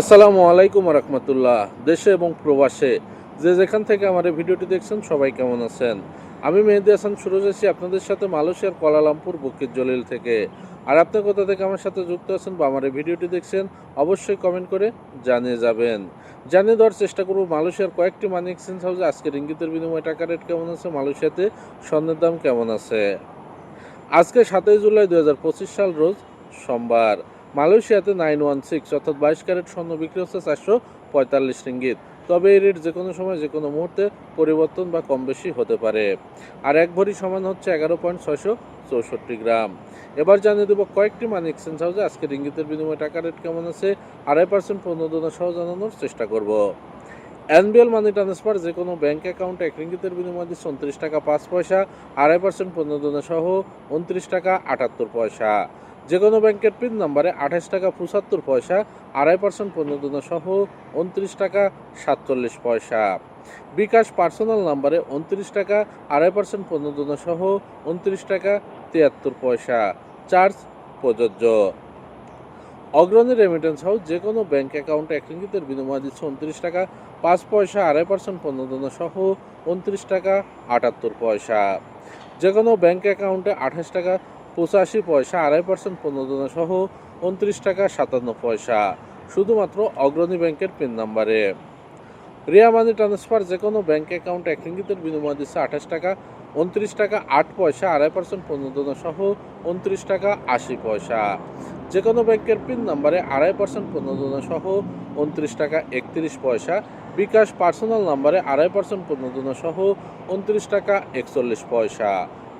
আসসালামু আলাইকুম রহমতুল্লাহ, দেশে এবং প্রবাসে। যে যেখান থেকে আমার ভিডিওটি দেখছেন, সবাই কেমন আছেন? আমি মেহেদি হাসান সুরজ আছি আপনাদের সাথে মালয়েশিয়ার কুয়ালালামপুর, বকির জলিল থেকে। আর আপনি কোথা থেকে আমার সাথে যুক্ত আছেন বা আমার ভিডিওটি দেখছেন, অবশ্যই কমেন্ট করে জানিয়ে যাবেন। জানিয়ে দেওয়ার চেষ্টা করব, মালয়েশিয়ার কয়েকটি মানি এক্সচেঞ্জ হাউসে আজকের ইঙ্গিতের বিনিময়ে টাকা রেট কেমন আছে, মালয়েশিয়াতে স্বর্ণের দাম কেমন আছে? আজকে সাতই জুলাই দু হাজার পঁচিশ সাল, রোজ সোমবার। মালয়েশিয়াতে নাইন ওয়ান সিক্স অর্থাৎ বাইশ ক্যারেট স্বর্ণ বিক্রি হচ্ছে চারশো পঁয়তাল্লিশ রিঙ্গিত। তবে এই রেট যে কোনো সময় যে কোনো মুহূর্তে পরিবর্তন বা কম বেশি হতে পারে। আর এক ভরি সমান হচ্ছে এগারো পয়েন্ট ছয়শো চৌষট্টি গ্রাম। এবার জানিয়ে দেবো কয়েকটি মানি এক্সচেঞ্জ হাউসে আজকে রিঙ্গিতের বিনিময়ে টাকা রেট কেমন আছে, আড়াই পার্সেন্ট প্রণোদনা সহ জানানোর চেষ্টা করব। এনবিএল মানি ট্রান্সফার যে কোনো ব্যাংক অ্যাকাউন্টে এক রিঙ্গিতের বিনিময়ে দিচ্ছে উনত্রিশ টাকা পাঁচ পয়সা, আড়াই পার্সেন্ট প্রণোদনা সহ উনত্রিশ টাকা আটাত্তর পয়সা। যে কোনো ব্যাংকের পিন নাম্বারে আঠাশ টাকা পঁচাত্তর পয়সা, আড়াই পার্সেন্ট প্রণোদনা সহ উনত্রিশ টাকা সাতচল্লিশ পয়সা। বিকাশ পার্সোনাল নাম্বারে উনত্রিশ টাকা, আড়াই পার্সেন্ট প্রণোদনা সহ উনত্রিশ টাকা তিয়াত্তর পয়সা। চার্জ প্রযোজ্য। অগ্রণী রেমিটেন্স হাউস যে কোনো ব্যাংক অ্যাকাউন্টে এক রিঙ্গিতের বিনিময় দিচ্ছে উনত্রিশ টাকা, পাঁচ পয়সা, আড়াই পার্সেন্ট প্রণোদনা সহ উনত্রিশ টাকা আটাত্তর পয়সা। যে কোনো ব্যাংক অ্যাকাউন্টে আঠাশ টাকা পঁচাশি পয়সা, আড়াই পার্সেন্ট প্রণোদনা সহ উনত্রিশ টাকা সাতান্ন পয়সা। শুধুমাত্র অগ্রণী ব্যাংকের পিন নাম্বারে রিয়া মানি ট্রান্সফার যে কোনো ব্যাংক অ্যাকাউন্টে এক রিঙ্গিতের বিনিময় দিচ্ছে আঠাশ টাকা, উনত্রিশ টাকা আট পয়সা, আড়াই পার্সেন্ট প্রণোদনা সহ উনত্রিশ টাকা আশি পয়সা। যে কোনো ব্যাংকের পিন নাম্বারে আড়াই পার্সেন্ট প্রণোদনা সহ উনত্রিশ টাকা একত্রিশ পয়সা, বিকাশ পার্সোনাল নাম্বারে আড়াই পার্সেন্ট প্রণোদনা সহ উনত্রিশ টাকা একচল্লিশ পয়সা।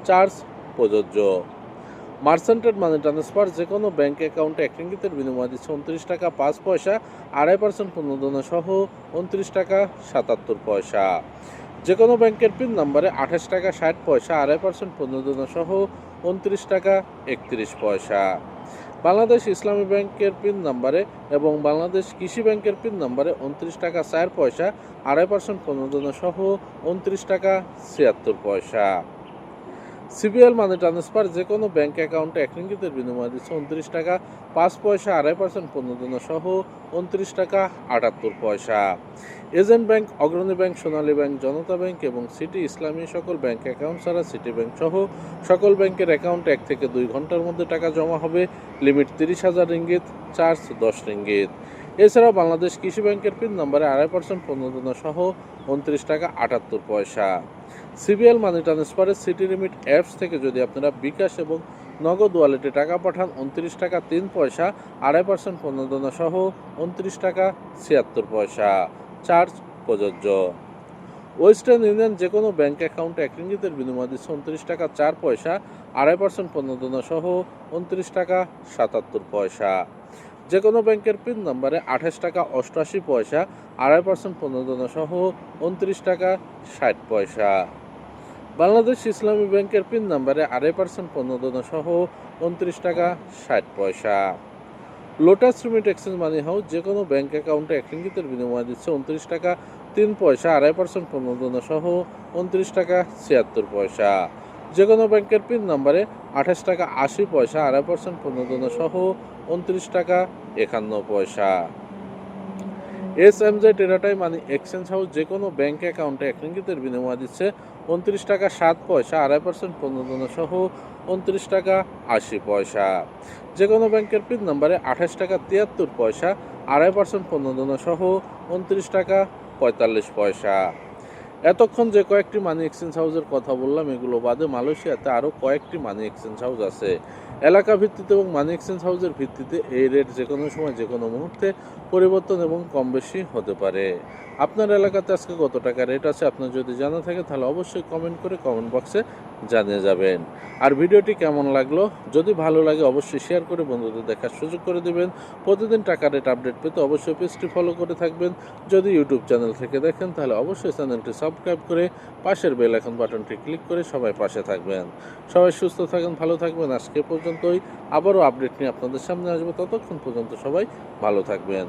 চার্জ প্রযোজ্য। মার্সেন্টেড মানি ট্রান্সফার যে কোনো ব্যাঙ্ক অ্যাকাউন্টে এক রিঙ্গিতের বিনিময় দিচ্ছে উনত্রিশ টাকা পাঁচ পয়সা, আড়াই পার্সেন্ট প্রণোদনা সহ উনত্রিশ টাকা সাতাত্তর পয়সা। যে কোনো ব্যাংকের পিন নাম্বারে আঠাশ টাকা ষাট পয়সা, আড়াই পার্সেন্ট প্রণোদনা সহ উনত্রিশ টাকা একত্রিশ পয়সা। বাংলাদেশ ইসলামী ব্যাংকের পিন নাম্বারে এবং বাংলাদেশ কৃষি ব্যাংকের পিন নাম্বারে উনত্রিশ টাকা চার পয়সা, আড়াই পার্সেন্ট প্রণোদনা সহ উনত্রিশ টাকা ছিয়াত্তর পয়সা। সিবিএল মানি ট্রান্সফার যে কোনো ব্যাংক অ্যাকাউন্টে এক রিঙ্গিতের বিনিময় দিচ্ছে উনত্রিশ টাকা, পাঁচ পয়সা, আড়াই পার্সেন্ট প্রণোদনা সহ উনত্রিশ টাকা আটাত্তর পয়সা। Agent bank, Agrani bank, Sonali bank, Janata bank এবং সিটি ইসলামী সকল ব্যাংক অ্যাকাউন্ট ছাড়া সিটি ব্যাংক সহ সকল ব্যাংকের অ্যাকাউন্টে এক থেকে দুই ঘণ্টার মধ্যে টাকা জমা হবে। লিমিট তিরিশ হাজার রিঙ্গিত, চার্জ দশ রিঙ্গিত। এছাড়াও বাংলাদেশ কৃষি ব্যাংকের পিন নম্বরে আড়াই পার্সেন্ট প্রণোদনা সহ উনত্রিশ টাকা আটাত্তর পয়সা। সিবিএল মানি ট্রান্সফারের সিটি লিমিট অ্যাপস থেকে যদি আপনারা বিকাশ এবং নগদ ওয়ালেটে টাকা পাঠান, উনত্রিশ টাকা তিন পয়সা, আড়াই পার্সেন্ট প্রণোদনা সহ উনত্রিশ টাকা ছিয়াত্তর পয়সা। চার্জ প্রযোজ্য। ওয়েস্টার্ন ইউনিয়ন যে কোনো ব্যাঙ্ক অ্যাকাউন্টে এক রিঙ্গিতের বিনিময় দিচ্ছে উনত্রিশ টাকা চার পয়সা, আড়াই পার্সেন্ট প্রণোদনা সহ উনত্রিশ টাকা সাতাত্তর পয়সা। যে কোনো ব্যাংকের পিন নম্বরে আঠাশ টাকা অষ্টআশি পয়সা, আড়াই পার্সেন্ট প্রণোদনা সহ উনত্রিশ টাকা ষাট পয়সা। বাংলাদেশ ইসলামী ব্যাংকের পিন নম্বরে আড়াই পার্সেন্ট প্রণোদনা সহ উনত্রিশ টাকা ষাট পয়সা। Lotus remit exchange money house যে কোনো ব্যাংক অ্যাকাউন্টে এক রিঙ্গিতের বিনিময় দিচ্ছে উনত্রিশ টাকা, তিন পয়সা, আড়াই পার্সেন্ট প্রণোদনা সহ উনত্রিশ টাকা ছিয়াত্তর পয়সা। যে কোনো ব্যাংকের পিন নম্বরে আঠাশ টাকা আশি পয়সা, আড়াই পার্সেন্ট প্রণোদনা সহ উনত্রিশ টাকা একান্ন পয়সা। S M J টেরাটাই money exchange house যে কোনো ব্যাঙ্ক অ্যাকাউন্টে এক রিঙ্গিতের বিনিময় দিচ্ছে উনত্রিশ টাকা সাত পয়সা, আড়াই পার্সেন্ট প্রণোদনা সহ উনত্রিশ টাকা আশি পয়সা। যে কোনো ব্যাংকের পিন নম্বরে আঠাশ টাকা তিয়াত্তর পয়সা, আড়াই পার্সেন্ট প্রণোদনা সহ উনত্রিশ টাকা পঁয়তাল্লিশ পয়সা। এতক্ষণ যে কয়েকটি মানি এক্সচেঞ্জ হাউসের কথা বললাম, এগুলো বাদে মালয়েশিয়াতে আরও কয়েকটি মানি এক্সচেঞ্জ হাউস আছে। এলাকা ভিত্তিতে এবং মানি এক্সচেঞ্জ হাউসের ভিত্তিতে এই রেট যে কোনো সময় যে কোনো মুহূর্তে পরিবর্তন এবং কম বেশি হতে পারে। আপনার এলাকাতে আজকে কত টাকা রেট আছে আপনার যদি জানা থাকে, তাহলে অবশ্যই কমেন্ট করে কমেন্ট বক্সে জানিয়ে যাবেন। আর ভিডিওটি কেমন লাগল? যদি ভালো লাগে, অবশ্যই শেয়ার করে বন্ধুদের দেখার সুযোগ করে দেবেন। প্রতিদিন টাকা রেট আপডেট পেতে অবশ্যই পেজটি ফলো করে থাকবেন। যদি ইউটিউব চ্যানেল থেকে দেখেন, তাহলে অবশ্যই চ্যানেলটি সাবস্ক্রাইব করে পাশের বেল এখন বাটনটি ক্লিক করে সবাই পাশে থাকবেন। সবাই সুস্থ থাকেন, ভালো থাকবেন। আজকে পর্যন্তই। আবারও আপডেট নিয়ে আপনাদের সামনে আসব। ততক্ষণ পর্যন্ত সবাই ভালো থাকবেন।